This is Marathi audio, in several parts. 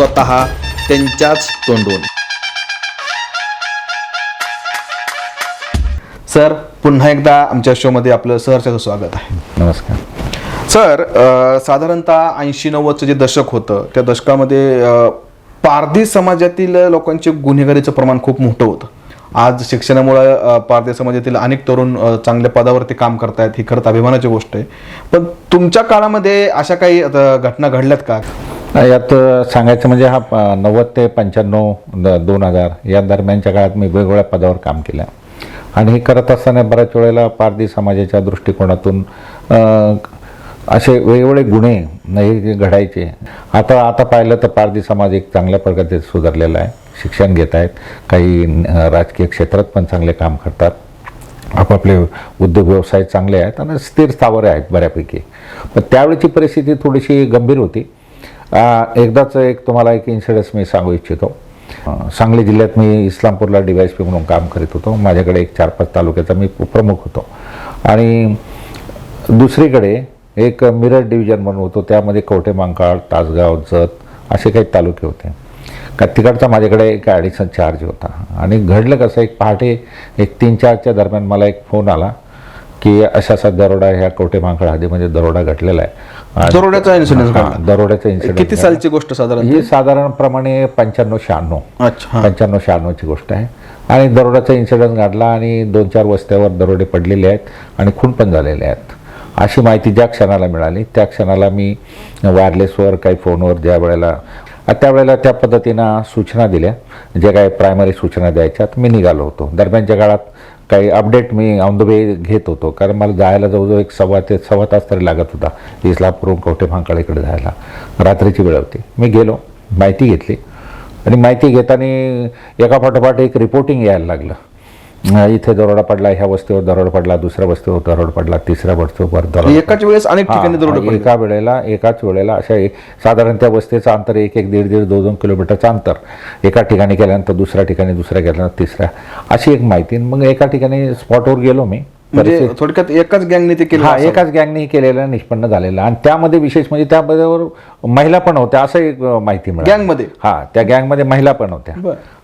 स्वतः त्यांच्याच तोंडून. सर पुन्हा एकदा आमच्या शोमध्ये आपलं सहर्षाचं स्वागत आहे. नमस्कार. सर साधारणतः ऐंशी नव्वदचं जे दशक होतं त्या दशकामध्ये पारधी समाजातील लोकांचे गुन्हेगारीचं प्रमाण खूप मोठं होतं. आज शिक्षणामुळे पारधी समाजातील अनेक तरुण चांगल्या पदावरती काम करतायत ही खरंच अभिमानाची गोष्ट आहे. पण तुमच्या काळामध्ये अशा काही घटना घडल्यात का? यात सांगायचं म्हणजे हा प- नव्वद ते पंच्याण्णव द- दोन हजार या दरम्यानच्या काळात मी वेगवेगळ्या पदावर काम केलं. आणि हे करत असताना बऱ्याच वेळेला पारधी समाजाच्या दृष्टिकोनातून असे वेगवेगळे गुन्हे हे घडायचे. आता आता पाहिलं तर पारधी समाज एक चांगल्या प्रकारे सुधारलेला आहे. शिक्षण घेत आहेत. काही राजकीय क्षेत्रात पण चांगले काम करतात. आपापले उद्योग व्यवसाय चांगले आहेत. आणि स्थिर स्थावर आहेत बऱ्यापैकी. पण त्यावेळीची परिस्थिती थोडीशी गंभीर होती. एकदाच एक तुम्हाला एक इन्सिडन्स मी सांगू इच्छितो. सांगली जिल्ह्यात मी इस्लामपूरला डी पी म्हणून काम करीत होतो. माझ्याकडे एक चार पाच तालुक्याचा मी प्रमुख होतो. आणि दुसरीकडे एक मिरज डिव्हिजन म्हणून होतो. त्यामध्ये कवठे मांकाळ तासगाव जत असे काही तालुके होते. का तिकडचा माझ्याकडे एक ॲडिशनल चार्ज होता. आणि घडलं कसं एक पहाटे एक तीन चारच्या दरम्यान मला एक फोन आला. की अशा असा दरोडा ह्या कवठे मांकाळ हद्दीमध्ये दरोडा घडलेला आहे. दरोड्याचा हा, घडला. दरोड्याचा इन्सिडेंट किती सालची गोष्ट साधारण ही साधारणप्रमाणे पंच्याण्णव शहाण्णव. अच्छा. पंच्याण्णव शहाण्णवची गोष्ट आहे. आणि दरोड्याचा इन्सिडेंट घडला आणि दोन चार वस्त्यावर दरोडे पडलेले आहेत आणि खून पण झालेले आहेत. अशी माहिती ज्या क्षणाला मिळाली त्या क्षणाला मी वायरलेसवर काही फोनवर ज्या वेळेला त्यावेळेला त्या पद्धतीनं सूचना दिल्या. जे काही प्रायमरी सूचना द्यायच्यात मी निघालो होतो. दरम्यानच्या काळात काही अपडेट मी ऑन द वे घेत होतो. कारण मला जायला जवळजवळ एक सव्वा ते सव्वा तास तरी लागत होता. इस्लामपूरून कवठे भांकाळीकडे जायला. रात्रीची वेळ होती. मी गेलो. माहिती घेतली. आणि माहिती घेताना एका पाठोपाठ एक रिपोर्टिंग यायला लागलं. इथे दरोडा पडला ह्या वस्तीवर दरोडा पडला दुसऱ्या वस्तीवर दरोडा पडला तिसऱ्या वस्तीवर दरोडा एकाच वेळेस अनेक ठिकाणी दरोडे पडले. एका वेळेला एकाच वेळेला अशा एक- साधारण त्या वस्तीचं अंतर एक एक दीड दीड दोन दोन किलोमीटरचं अंतर. एका ठिकाणी केल्यानंतर दुसऱ्या ठिकाणी दुसऱ्या केल्यानंतर तिसऱ्या. अशी एक माहिती. मग एका ठिकाणी स्पॉटवर गेलो मी. म्हणजे थोडक्यात एकाच गँगने ते केलं हा. एकाच गँगने केलेलं निष्पन्न झालेलं. आणि त्यामध्ये विशेष म्हणजे त्याबरोबर महिला पण होत्या असं एक माहिती मिळाली. गँगमध्ये? हा त्या गँगमध्ये महिला पण होत्या.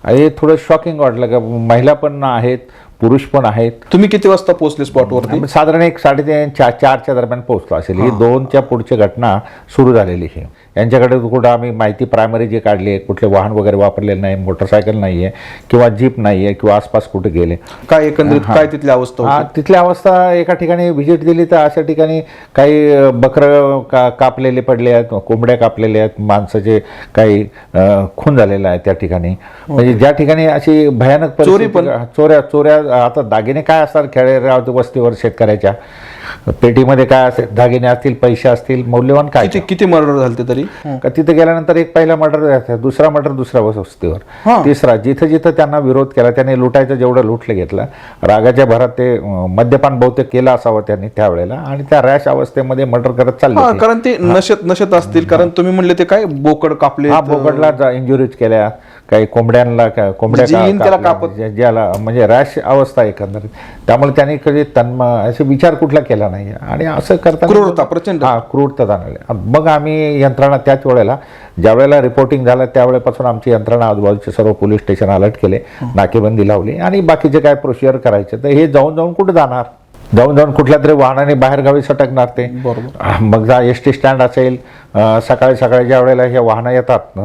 हे थोडं शॉकिंग वाटलं का महिला पण आहेत पुरुष पण आहेत. तुम्ही किती वाजता पोहोचले स्पॉटवरती आम्ही साधारण एक साडेतीन चार चारच्या दरम्यान पोहोचलो असेल. ही दोनच्या पुढची घटना सुरू झालेली आहे यांच्याकडे कुठं आम्ही माहिती प्रायमरी जी काढली आहे कुठले वाहन वगैरे वापरलेलं नाही मोटरसायकल नाही आहे किंवा जीप नाही आहे किंवा आसपास कुठे गेले. काय एकंदरीत काय तिथली अवस्था हा होती? तिथली अवस्था एका ठिकाणी व्हिजिट दिली तर अशा ठिकाणी काही बकरं का कापलेले पडले आहेत कोंबड्या कापलेल्या आहेत माणसाचे काही खून झालेला आहे त्या ठिकाणी. म्हणजे ज्या ठिकाणी अशी भयानक परिस्थिती- पण? चोऱ्या चोऱ्या आता दागिने काय असतात खेडेगाव वस्तीवर शेतकऱ्याच्या? पेटीमध्ये काय असेल दागिने असतील पैसे असतील मौल्यवान काय किती किती मर्डर झाले तरी का तिथे गेल्यानंतर एक पहिला मर्डर दुसरा मर्डर दुसऱ्या वस्तीवर. तिसरा जिथं जिथं त्यांना विरोध केला त्याने लुटायचं जेवढं लुटलं घेतलं रागाच्या भरात ते मद्यपान बहुतेक केलं असावं त्यांनी त्यावेळेला आणि त्या रॅश अवस्थेमध्ये मर्डर करत चालले हा. कारण ते नशेत नशेत असतील कारण तुम्ही म्हणले ते काय बोकड कापले हा बोकडला इंजुरीज केल्या काही कोंबड्यांना कोंबड्या जी का- येईन त्याला कापल्या, कापत. ज्या- ज्याला म्हणजे रॅश अवस्था एकंदरीत त्यामुळे त्यांनी कधी तन्म असे विचार कुठला केला नाही आणि असं करता क्रूरता प्रचंड. हा क्रूरता जाणवली. मग आम्ही यंत्रणा त्याच वेळेला ज्या वेळेला रिपोर्टिंग झालं त्यावेळेपासून आमची यंत्रणा आजूबाजूचे सर्व पोलीस स्टेशन अलर्ट केले नाकेबंदी लावली आणि बाकीचे काय प्रोसिजर करायचे तर हे जाऊन जाऊन कुठे जाणार? जाऊन जाऊन कुठल्या तरी वाहनाने बाहेर गावी सटकणार ते? बरोबर. मग जा एस टी स्टँड असेल सकाळी सकाळी ज्या वेळेला हे वाहनं येतात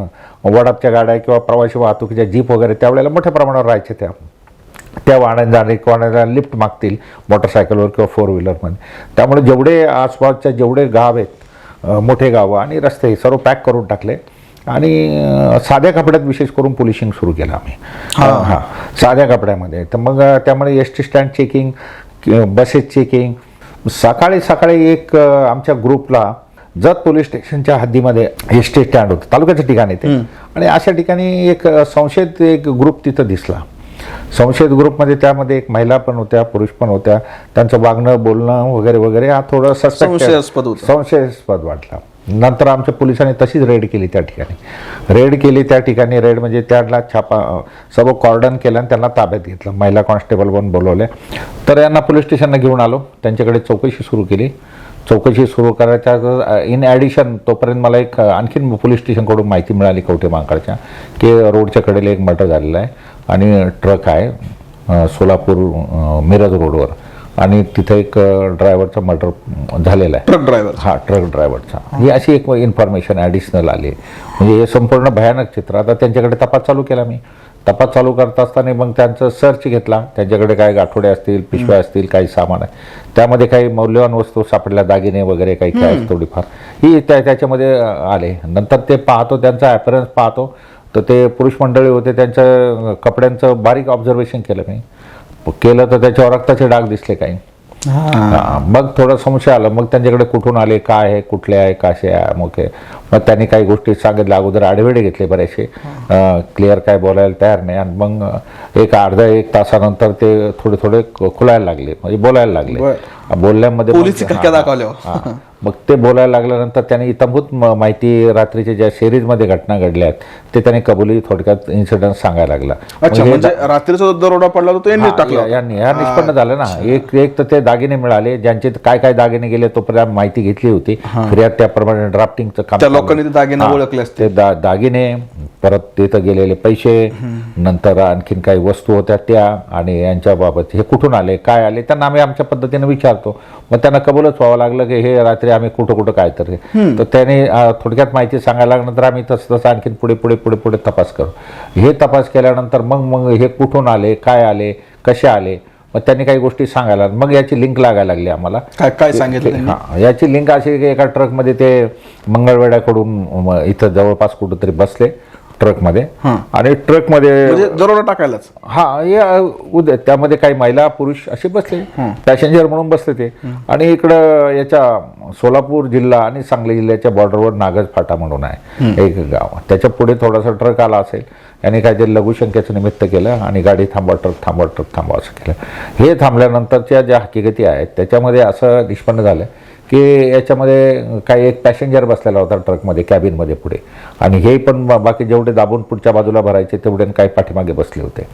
वडापच्या गाड्या किंवा प्रवासी वाहतुकीच्या जीप वगैरे त्यावेळेला मोठ्या प्रमाणावर राहायचे त्या. त्या वाहनात जाणे कोणाला लिफ्ट मागतील मोटरसायकलवर किंवा फोर व्हीलरमध्ये त्यामुळे जेवढे आसपासच्या जेवढे गाव आहेत मोठे गावं आणि रस्ते सर्व पॅक करून टाकले. आणि साध्या कपड्यात विशेष करून पोलिशिंग सुरू केलं आम्ही. हां. साध्या कपड्यामध्ये. तर मग त्यामुळे S T stand checking buses checking सकाळी सकाळी एक आमच्या ग्रुपला जत पोलीस स्टेशनच्या हद्दीमध्ये एस टी स्टँड होतं. तालुक्याच्या ठिकाणी ते. आणि अशा ठिकाणी एक संशयित एक ग्रुप तिथं दिसला. संशयित ग्रुपमध्ये त्यामध्ये एक महिला पण होत्या पुरुष पण होत्या. त्यांचं वागणं बोलणं वगैरे वगैरे हा थोडं संशयास्पद होतं. संशयास्पद वाटला. नंतर आमच्या पोलिसांनी तशीच रेड केली त्या ठिकाणी. रेड केली त्या ठिकाणी. रेड म्हणजे त्याला छापा सर्व कॉर्डन केलं आणि त्यांना ताब्यात घेतलं. महिला कॉन्स्टेबल पण बोलवले. तर यांना पोलीस स्टेशनला घेऊन आलो. त्यांच्याकडे चौकशी सुरू केली. चौकशी सुरू करायच्या इन ॲडिशन तोपर्यंत मला एक आणखीन पोलीस स्टेशनकडून माहिती मिळाली कवठे मांकाळच्या की रोडच्या कडेला एक मर्डर झालेला आहे. आणि ट्रक आहे सोलापूर मिरज रोडवर. आणि तिथे एक ड्रायव्हरचा मर्डर झालेला आहे. ट्रक ड्रायव्हर हा ट्रक ड्रायव्हरचा ही अशी एक इन्फॉर्मेशन ॲडिशनल आली म्हणजे हे संपूर्ण भयानक चित्र. आता त्यांच्याकडे तपास चालू केला मी. तपास चालू करत असताना मग त्यांचं सर्च घेतला. त्यांच्याकडे काही गाठोडे असतील पिशव्या असतील काही सामान आहे. त्यामध्ये काही मौल्यवान वस्तू सापडल्या दागिने वगैरे काही काय थोडीफार. ही त्या त्याच्यामध्ये आले. नंतर ते पाहतो त्यांचा ॲपरन्स पाहतो. तर ते पुरुष मंडळी होते त्यांच्या कपड्यांचं बारीक ऑब्झर्वेशन केलं मी. केलं तर त्याच्यावर रक्ताचे डाग दिसले काही. मग थोडं संशय आलं. मग त्यांच्याकडे कुठून आले काय आहे कुठले आहे कसे आहे मग. मग त्यांनी काही गोष्टी सांगितल्या. अगोदर आडवेडे घेतले बरेचसे. क्लिअर काय बोलायला तयार नाही. आणि मग एक अर्धा एक तासानंतर ते थोडे थोडे खुलायला लागले. म्हणजे बोलायला लागले. बोलल्यामध्ये मग- हा. हा. ते बोलायला लागल्यानंतर त्यांनी इतंभूत म- माहिती रात्रीच्या ज्या सिरीजमध्ये घटना घडल्या आहेत ते त्यांनी कबुली थोडक्यात इन्सिडेंट सांगायला लागला. अच्छा हे म्हणजे रात्रीचा जो दरोडा पडला तो यांनी हा, टाकला यांनी या निष्पन्न झालं ना. एक एक तर ते दागिने मिळाले ज्यांचे काय काय दागिने गेले तोपर्यंत माहिती घेतली होती. फिर्याद त्याप्रमाणे ड्राफ्टिंगचं काम त्या लोकांनी ते दागिने हा. ओळखले असते ते दा दागिने परत तिथं गेलेले पैसे नंतर आणखीन काही वस्तू होत्या त्या आणि यांच्या बाबत हे कुठून आले काय आले त्यांना आम्ही आमच्या पद्धतीने विचारतो. मग त्यांना कबूलच व्हावं लागलं की हे रात्री आम्ही कुठं कुठं काय तर. तर त्याने थोडक्यात माहिती सांगायला लागल्यानंतर आम्ही तसं तसं आणखीन पुढे पुढे पुढे पुढे तपास करू. हे तपास केल्यानंतर मग मग हे कुठून आले काय आले कसे आले मग त्यांनी काही गोष्टी सांगायला मग याची लिंक लागायला लागली आम्हाला. काय काय सांगितलं हा याची लिंक अशी की एका ट्रकमध्ये ते मंगळवेड्याकडून इथं जवळपास कुठंतरी बसले. ट्रकमध्ये. आणि ट्रकमध्ये म्हणजे दरोडा टाकायलाच. हा या उद्या त्यामध्ये काही महिला पुरुष असे बसले. पॅसेंजर म्हणून बसले ते. आणि इकडं याच्या सोलापूर जिल्हा आणि सांगली जिल्ह्याच्या बॉर्डरवर नागज फाटा म्हणून आहे. एक गाव. त्याच्या पुढे थोडासा ट्रक आला असेल याने काहीतरी लघुशंकेचं निमित्त केलं आणि गाडी थांबवा ट्रक थांबवा ट्रक थांबवा असं केलं. हे थांबल्यानंतरच्या ज्या हकीकती आहेत त्याच्यामध्ये असं निष्पन्न झालं की याच्यामध्ये काही एक पॅसेंजर बसलेला होता ट्रकमध्ये कॅबिनमध्ये पुढे. आणि हे पण बाकी जेवढे दाबून पुढच्या बाजूला भरायचे तेवढे काही पाठीमागे बसले होते.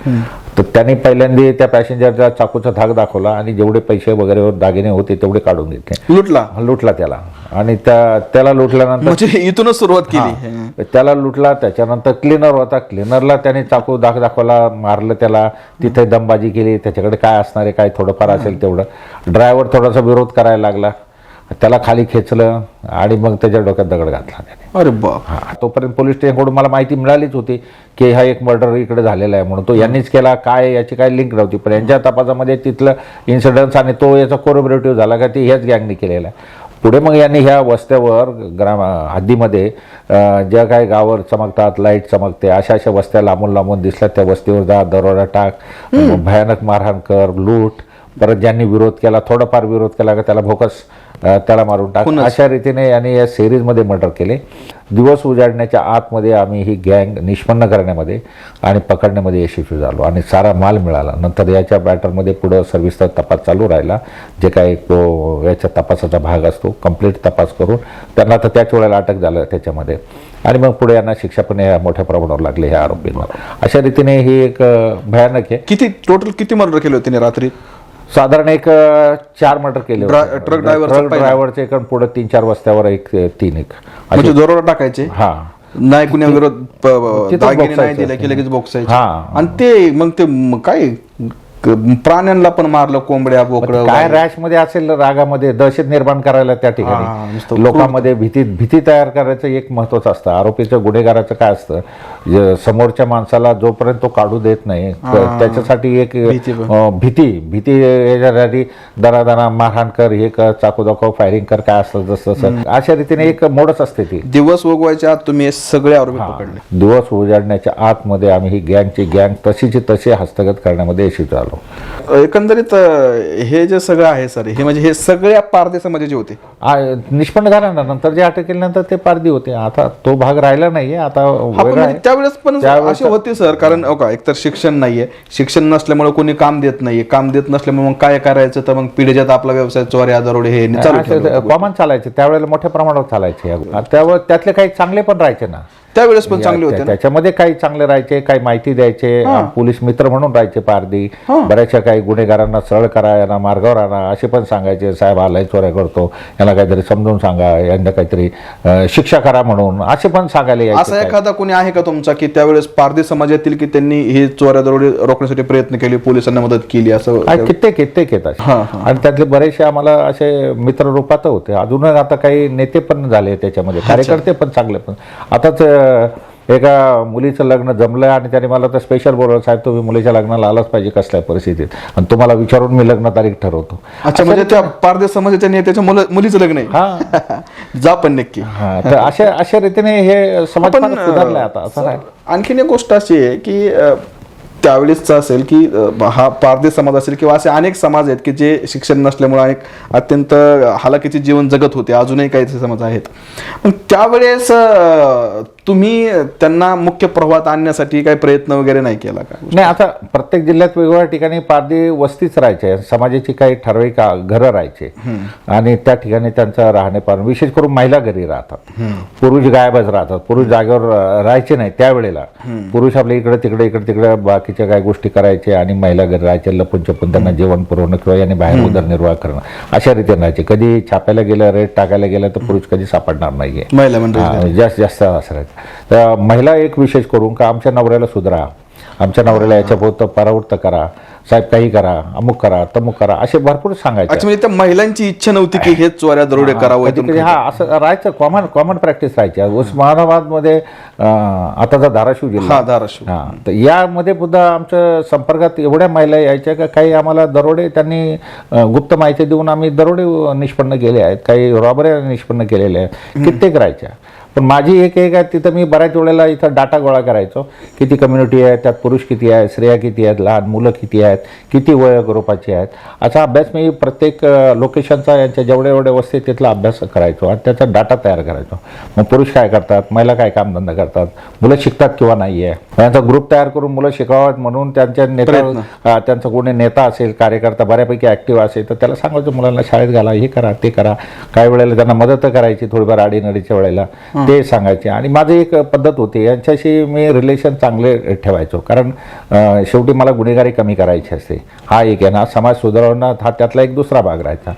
तर त्यांनी पहिल्यांदा त्या पॅसेंजरचा चाकूचा धाक दाखवला आणि जेवढे पैसे वगैरे दागिने होते तेवढे काढून घेतले. लुटला? लुटला त्याला. आणि त्या त्याला लुटल्यानंतर म्हणजे इथूनच सुरुवात केली. त्याला लुटला त्याच्यानंतर क्लिनर होता. क्लिनरला त्याने चाकू दाख दाखवला मारलं त्याला. तिथे दमबाजी केली त्याच्याकडे काय असणार आहे काय थोडंफार असेल तेवढं. ड्रायव्हर थोडासा विरोध करायला लागला. त्याला खाली खेचलं आणि मग त्याच्या डोक्यात दगड घातला त्याने. अरे बाप. हा तोपर्यंत पोलीस स्टेशनकडून मला माहिती मिळालीच होती की हा एक मर्डर इकडे झालेला आहे म्हणून. तो यांनीच केला काय याची काय लिंक नव्हती. पण यांच्या तपासामध्ये तिथलं इन्सिडन्स आणि तो याचा कोरोबरेटिव्ह झाला का ती ह्याच गँगने केलेला आहे. पुढे मग यांनी ह्या वस्त्यावर ग्राम हद्दीमध्ये ज्या काही गावर चमकतात लाइट चमकते अशा अशा वस्त्या लांबून लांबून दिसल्या. त्या वस्तीवर जा दरोडा टाक भयानक मारहाण कर लूट. परत ज्यांनी विरोध केला थोडाफार विरोध केला का त्याला भोकस त्याला मारून टाक. अशा रीतीने यांनी या सिरीजमध्ये मर्डर केले. दिवस उजाडण्याच्या आतमध्ये आम्ही ही गँग निष्पन्न करण्यामध्ये आणि पकडण्यामध्ये यशस्वी झालो आणि सारा माल मिळाला. नंतर याच्या बॅटरमध्ये पुढं सविस्तर तपास चालू राहिला. जे काही तो याच्या तपासाचा भाग असतो कंप्लीट तपास करून त्यांना तर त्याच वेळेला अटक झालं त्याच्यामध्ये. आणि मग पुढे यांना शिक्षा पण या मोठ्या प्रमाणावर लागली ह्या आरोपींना अशा रीतीने ही एक भयानक आहे. किती टोटल किती मर्डर केले होते त्यांनी रात्री? साधारण एक चार मर्डर केले होते. ट्रक ड्रायव्हरचा ट्रक पहिला. ड्रायव्हरचे एक पुढे तीन चार वस्त्यावर एक तीन एक म्हणजे दरोडा टाकायचे हा नाही कुण्या विरोध प- प- तिथंच दागिने बोक्सायचं. नाही दिले की लगेच बोक्सायचे हा. आणि ते मग ते म- काय प्राण्यांना पण मारलं कोंबड्या बोकडं काय रॅशमध्ये असेल रागामध्ये दहशत निर्माण करायला त्या ठिकाणी. लोकांमध्ये भीती भीती तयार करायचं एक महत्वाचं असतं. आरोपीचं गुन्हेगाराचं काय असतं? समोरच्या माणसाला जोपर्यंत तो काढू देत नाही त्याच्यासाठी एक भीती भीती याच्यासाठी दरा दरा मारहाण कर हे कर चाकू दाखव फायरिंग कर काय असतं जसं तसं. अशा रीतीने एक मोडच असते ती. दिवस उगवायच्या आत तुम्ही सगळे आरोपी पकडले. दिवस उजाडण्याच्या आतमध्ये आम्ही ही गँगची गँग तशीची तशी हस्तगत करण्यामध्ये यशस्वी झालो. आलो एकंदरीत हे जे सगळं आहे सर हे म्हणजे हे सगळ्या पारधी समाजाचे होते. निष्पन्न झाल्यानंतर नंतर जे अटक केल्यानंतर ते पारधी होते. आता तो भाग राहिला नाहीये आता हा, म्हणजे त्यावेळेस पण असे होते सर कारण हो का एकतर शिक्षण नाहीये. शिक्षण नसल्यामुळे कोणी काम देत नाहीये. काम देत नसल्यामुळे मग काय करायचं? तर मग पिढीच्यात आपला व्यवसाय चोऱ्या दरोडे हे. कॉमन चालायचे. त्यावेळेला मोठ्या प्रमाणावर चालायचे. गोष्टी. त्यावर त्यातले काही चांगले पण राहायचे ना. त्यावेळेस पण चांगले होते ना? त्याच्यामध्ये काही चांगले राहायचे काही माहिती द्यायचे. पोलीस मित्र म्हणून राहायचे पारधी. बऱ्याचशा काही गुन्हेगारांना सरळ करा यांना मार्गावर आणा असे पण सांगायचे साहेब आलाय चोऱ्या करतो. यांना काहीतरी समजून सांगा यांना काहीतरी अं, शिक्षा करा म्हणून. असे पण सांगायला यायचे असा एखादा कोणी आहे का तुमचा की त्यावेळेस पारधी समाजातील की त्यांनी हे चोऱ्या दरोडे रोखण्यासाठी प्रयत्न केले पोलिसांना मदत केली असं कित्येक कित्येक येत असे. हा, आणि त्यातले बरेचसे आम्हाला असे मित्र रूपात होते. अजून आता काही नेते पण झाले त्याच्यामध्ये. कार्यकर्ते पण चांगले पण. आताच अं, एका मुलीचं लग्न जमलं आणि त्याने मला तर स्पेशल बोलवलं साहेब तुम्ही मुलीच्या लग्नाला आलाच पाहिजे कसल्या परिस्थितीत. आणि तुम्हाला विचारून मी लग्न तारीख ठरवतो. अच्छा म्हणजे त्या पारधी समाजाच्या नेत्याच्या मुलं मुलीचं लग्न हा. आहे जा पण नक्की. हा तर अशा अशा रीतीने हे समाज पण, फार सुधारलाय आता असं नाही? आणखीन एक गोष्ट अशी आहे की अ, त्यावेळेसचं असेल की अ, हा पारधी समाज असेल किंवा असे अनेक समाज आहेत की जे शिक्षण नसल्यामुळे अनेक अत्यंत हालाकीचे जीवन जगत होते. अजूनही काही समाज आहेत. पण त्यावेळेस अ, तुम्ही त्यांना मुख्य प्रवाहात आणण्यासाठी काही प्रयत्न वगैरे नाही केला का? नाही आता प्रत्येक जिल्ह्यात वेगवेगळ्या ठिकाणी पारधी वस्तीच राहायचे. समाजाची काही ठराविक घरं राहायचे. आणि त्या ठिकाणी त्यांचं राहणे पाहणं विशेष करून महिला घरी राहतात. पुरुष गायबच राहतात. पुरुष जागेवर राहायचे नाही त्यावेळेला. पुरुष आपल्या इकडे तिकडे इकडे तिकडे बाकीच्या काही गोष्टी करायचे आणि महिला घरी राहायचे लपून छपून त्यांना जेवण पुरवणं किंवा यांनी बाहेर उदरनिर्वाह करणं. अशा रीतीने राहायचे. कधी छाप्याला गेलं रेट टाकायला गेलं तर पुरुष कधी सापडणार नाहीये. महिला जास्त जास्त असं राहायचं. तर महिला एक विशेष करून का आमच्या नवऱ्याला सुधरा. आमच्या नवऱ्याला याच्या भोवत परावृत्त करा. साहेब काही करा अमुक करा तमुक करा असे भरपूर सांगायचे. अच्छा म्हणजे त्या महिलांची इच्छा नव्हती की हे चोऱ्या दरोडे करावं कधी कधी हा असं राहायचं कॉमन कॉमन प्रॅक्टिस राहायची. उस्मानाबादमध्ये आताचा धाराशिव जिल्हा. हा धाराशिव. हा तर यामध्ये सुद्धा आमच्या संपर्कात एवढ्या महिला यायच्या का काही आम्हाला दरोडे त्यांनी अ, गुप्त माहिती देऊन आम्ही दरोडे निष्पन्न केले आहेत. काही रॉबऱ्या निष्पन्न केलेल्या आहेत. कित्येक राहायच्या. पण माझी एक एक आहे तिथं मी बऱ्याच वेळेला इथं डाटा गोळा करायचो. किती कम्युनिटी आहे त्यात पुरुष किती आहेत स्त्रिया किती आहेत लहान मुलं किती आहेत किती वयोगृपाची आहेत. असा अभ्यास मी प्रत्येक लोकेशनचा यांच्या जेवढ्या एवढ्या वस्ती तिथला अभ्यास करायचो आणि त्याचा डाटा तयार करायचो. मग पुरुष काय करतात महिला काय कामधंदा करतात मुलं शिकतात किंवा नाही आहे यांचा ग्रुप तयार करून मुलं शिकावात म्हणून त्यांच्या नेता त्यांचा कोणी नेता असेल कार्यकर्ता बऱ्यापैकी ऍक्टिव्ह असेल तर त्याला सांगायचं मुलांना शाळेत घाला हे करा ते करा. काही वेळेला त्यांना मदत करायची थोडीफार आडीनडीच्या वेळेला. ते सांगायचे. आणि माझी एक पद्धत होती यांच्याशी मी रिलेशन चांगले ठेवायचो. कारण शेवटी मला गुन्हेगारी कमी करायची असते. हा एक आहे ना समाज सुधारवणं हा त्यातला एक दुसरा भाग राहायचा.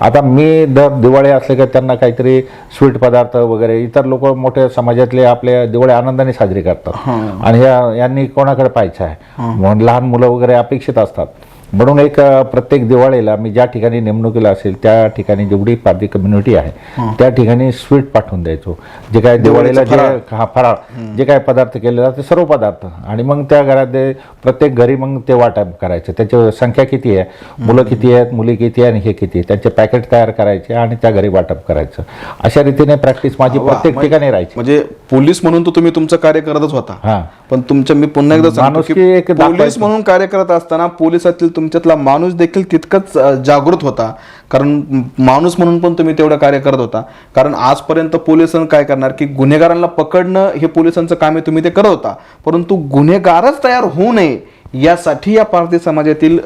आता मी दर दिवाळी असले का त्यांना काहीतरी स्वीट पदार्थ वगैरे इतर लोक मोठ्या समाजातले आपल्या दिवाळी आनंदाने साजरी करतात. आणि या यांनी कोणाकडे पाहायचं आहे? म्हणून लहान मुलं वगैरे अपेक्षित असतात. म्हणून एक प्रत्येक दिवाळीला मी ज्या ठिकाणी नेमणुकीला असेल त्या ठिकाणी जेवढी पारधी कम्युनिटी आहे त्या ठिकाणी स्वीट पाठवून द्यायचो. जे काय दिवाळीला जे हा फराळ. जे काय पदार्थ केले जाते सर्व पदार्थ. आणि मग त्या घरात ते प्रत्येक घरी मग ते वाटप करायचे. त्याची संख्या किती आहे? मुलं किती आहेत? मुली किती आहे? आणि हे किती आहे? त्यांचे पॅकेट तयार करायचे आणि त्या घरी वाटप करायचं. अशा रीतीने प्रॅक्टिस माझी प्रत्येक ठिकाणी राहायची. म्हणजे पोलीस म्हणून तर तुम्ही तुमचं कार्य करतच होता. हा. पण तुमच्या मी पुन्हा एकदा पोलीस. म्हणून कार्य करत असताना पोलिसातील तुमच्यातला माणूस देखील तितकंच जागृत होता. कारण माणूस म्हणून पण तुम्ही तेवढं कार्य करत होता. कारण आजपर्यंत पोलिसांना काय करणार की गुन्हेगारांना पकडणं हे पोलिसांचं काम आहे तुम्ही ते करत होता. परंतु गुन्हेगारच तयार होऊ नये यासाठी या पारधी समाजातील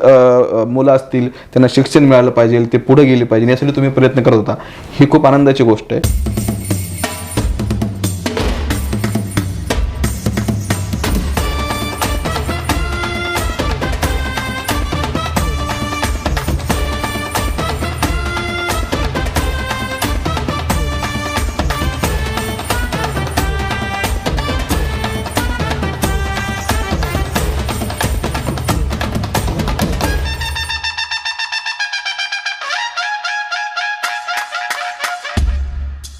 मुलं असतील त्यांना शिक्षण मिळालं पाहिजे ते पुढे गेले पाहिजे यासाठी तुम्ही प्रयत्न करत होता. ही खूप आनंदाची गोष्ट आहे.